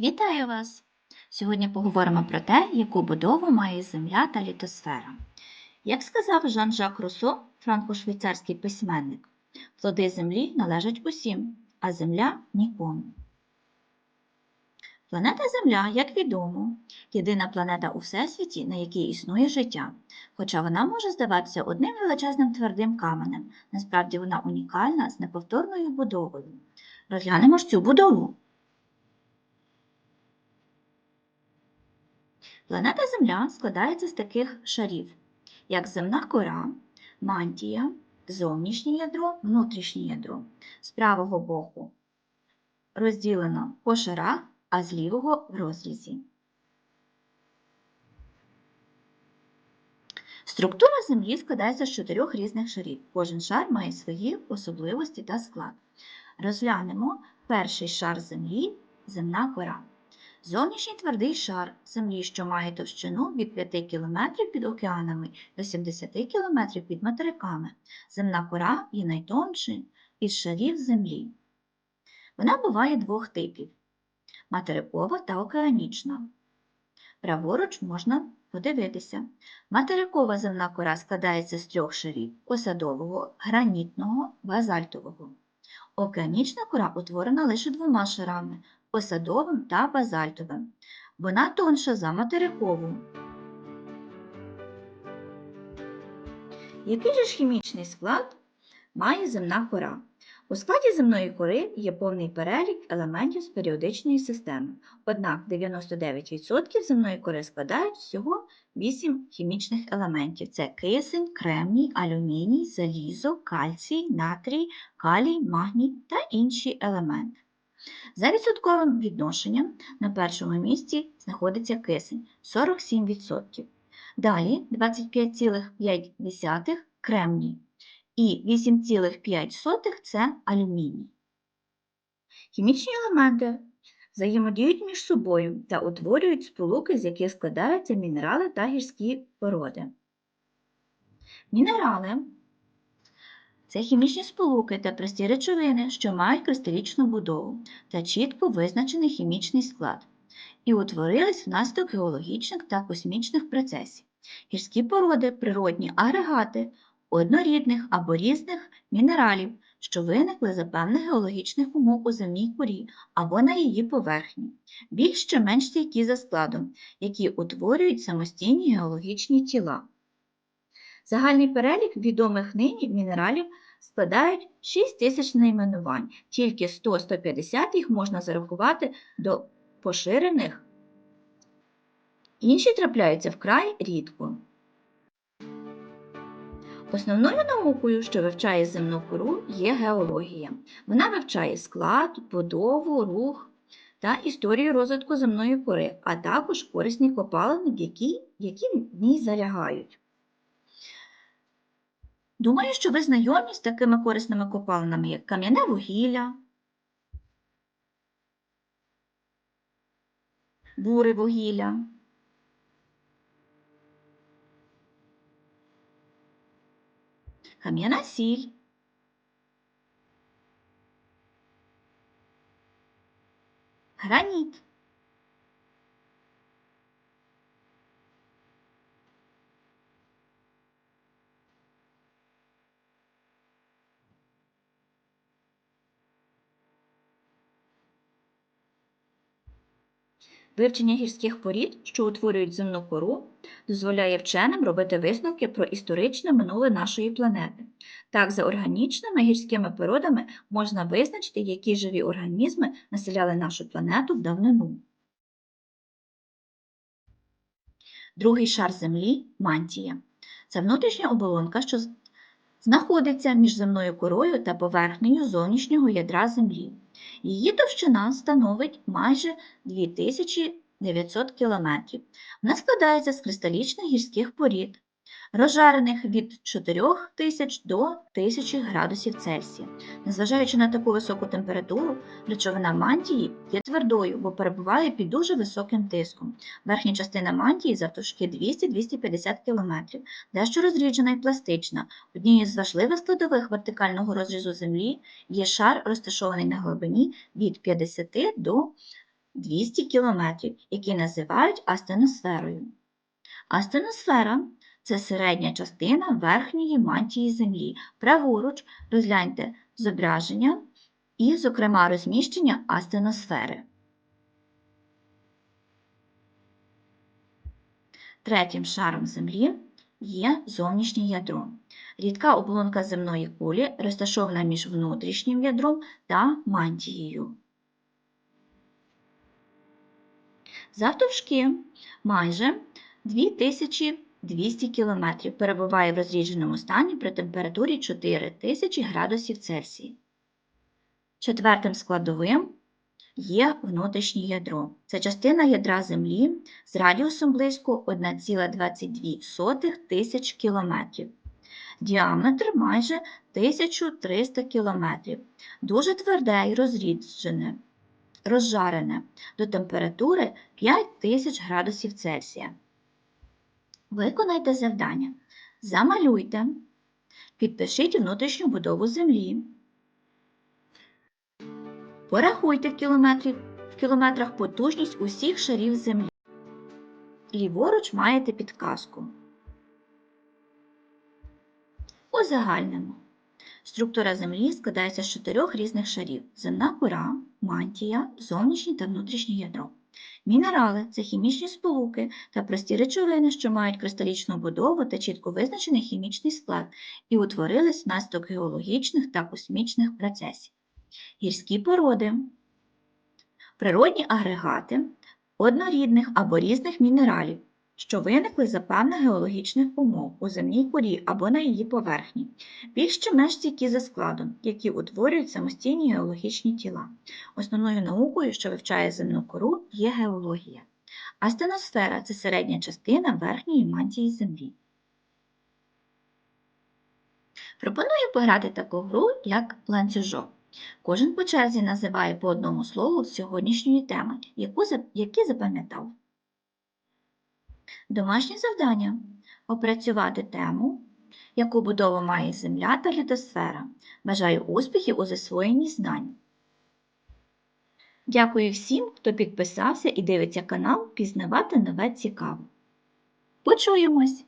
Вітаю вас! Сьогодні поговоримо про те, яку будову має Земля та літосфера. Як сказав Жан-Жак Руссо, франко-швейцарський письменник, плоди Землі належать усім, а Земля нікому. Планета Земля, як відомо, єдина планета у Всесвіті, на якій існує життя. Хоча вона може здаватися одним величезним твердим каменем, насправді вона унікальна з неповторною будовою. Розглянемо ж цю будову. Планета Земля складається з таких шарів, як земна кора, мантія, зовнішнє ядро, внутрішнє ядро. З правого боку розділено по шарах, а з лівого в розрізі. Структура Землі складається з чотирьох різних шарів. Кожен шар має свої особливості та склад. Розглянемо перший шар Землі земна кора. Зовнішній твердий шар Землі, що має товщину від 5 км під океанами до 70 км під материками. Земна кора є найтоншим із шарів Землі. Вона буває двох типів материкова та океанічна. Праворуч можна подивитися. Материкова земна кора складається з трьох шарів осадового, гранітного, базальтового. Океанічна кора утворена лише двома шарами осадовим та базальтовим. Вона тонша за материкову. Який же ж хімічний склад має земна кора? У складі земної кори є повний перелік елементів з періодичної системи, однак 99% земної кори складають всього 8 хімічних елементів: це кисень, кремній, алюміній, залізо, кальцій, натрій, калій, магній та інші елементи. За відсотковим відношенням на першому місці знаходиться кисень 47%. Далі 25,5 кремній і 8,5 це алюміній. Хімічні елементи взаємодіють між собою та утворюють сполуки, з яких складаються мінерали та гірські породи. Мінерали це хімічні сполуки та прості речовини, що мають кристалічну будову та чітко визначений хімічний склад, і утворились внаслідок геологічних та космічних процесів. Гірські породи природні агрегати однорідних або різних мінералів, що виникли за певних геологічних умов у земній корі або на її поверхні, більш чи менш стійкі за складом, які утворюють самостійні геологічні тіла. Загальний перелік відомих нині мінералів складають 6 тисяч найменувань, тільки 100-150 їх можна зарахувати до поширених, інші трапляються вкрай рідко. Основною наукою, що вивчає земну кору, є геологія. Вона вивчає склад, будову, рух та історію розвитку земної кори, а також корисні копалини, які, які в ній залягають. Думаю, що ви знайомі з такими корисними копалинами, як кам'яне вугілля, буре вугілля, кам'яна сіль, граніт. Вивчення гірських порід, що утворюють земну кору, дозволяє вченим робити висновки про історичне минуле нашої планети. Так, за органічними гірськими породами можна визначити, які живі організми населяли нашу планету в давнину. Другий шар Землі мантія. Це внутрішня оболонка, що знаходиться між земною корою та поверхнею зовнішнього ядра Землі. Її товщина становить майже 2900 км. Вона складається з кристалічних гірських порід, розжарених від 4000 до 1000 градусів Цельсія. Незважаючи на таку високу температуру, речовина мантії є твердою, бо перебуває під дуже високим тиском. Верхня частина мантії завтовшки 200-250 км, дещо розріджена і пластична. Однією з важливих складових вертикального розрізу Землі є шар, розташований на глибині від 50 до 200 км, які називають астеносферою. Астеносфера це середня частина верхньої мантії Землі. Праворуч розгляньте зображення і, зокрема, розміщення астеносфери. Третім шаром Землі є зовнішнє ядро. Рідка оболонка земної кулі розташована між внутрішнім ядром та мантією. Завтовшки майже 2200 км перебуває в розрідженому стані при температурі 4000 градусів Цельсія. Четвертим складовим є внутрішнє ядро. Це частина ядра Землі з радіусом близько 1,22 тисяч км. Діаметр майже 1300 км. Дуже тверде і розріджене, розжарене до температури 5000 градусів Цельсія. Виконайте завдання. Замалюйте, підпишіть внутрішню будову Землі. Порахуйте в, в кілометрах потужність усіх шарів Землі. Ліворуч маєте підказку. Узагальнимо. Структура Землі складається з чотирьох різних шарів: земна кора, мантія, зовнішнє та внутрішнє ядро. Мінерали це хімічні сполуки та прості речовини, що мають кристалічну будову та чітко визначений хімічний склад і утворились внаслідок геологічних та космічних процесів. Гірські породи, природні агрегати однорідних або різних мінералів, що виникли за певних геологічних умов у земній корі або на її поверхні, більш чи менш стійкі за складом, які утворюють самостійні геологічні тіла. Основною наукою, що вивчає земну кору, є геологія. Астеносфера це середня частина верхньої мантії Землі. Пропоную пограти таку гру, як ланцюжок. Кожен по черзі називає по одному слову сьогоднішньої теми, які запам'ятав. Домашнє завдання опрацювати тему, яку будову має Земля та літосфера. Бажаю успіхів у засвоєнні знань. Дякую всім, хто підписався і дивиться канал Пізнавати нове цікаво. Почуємось!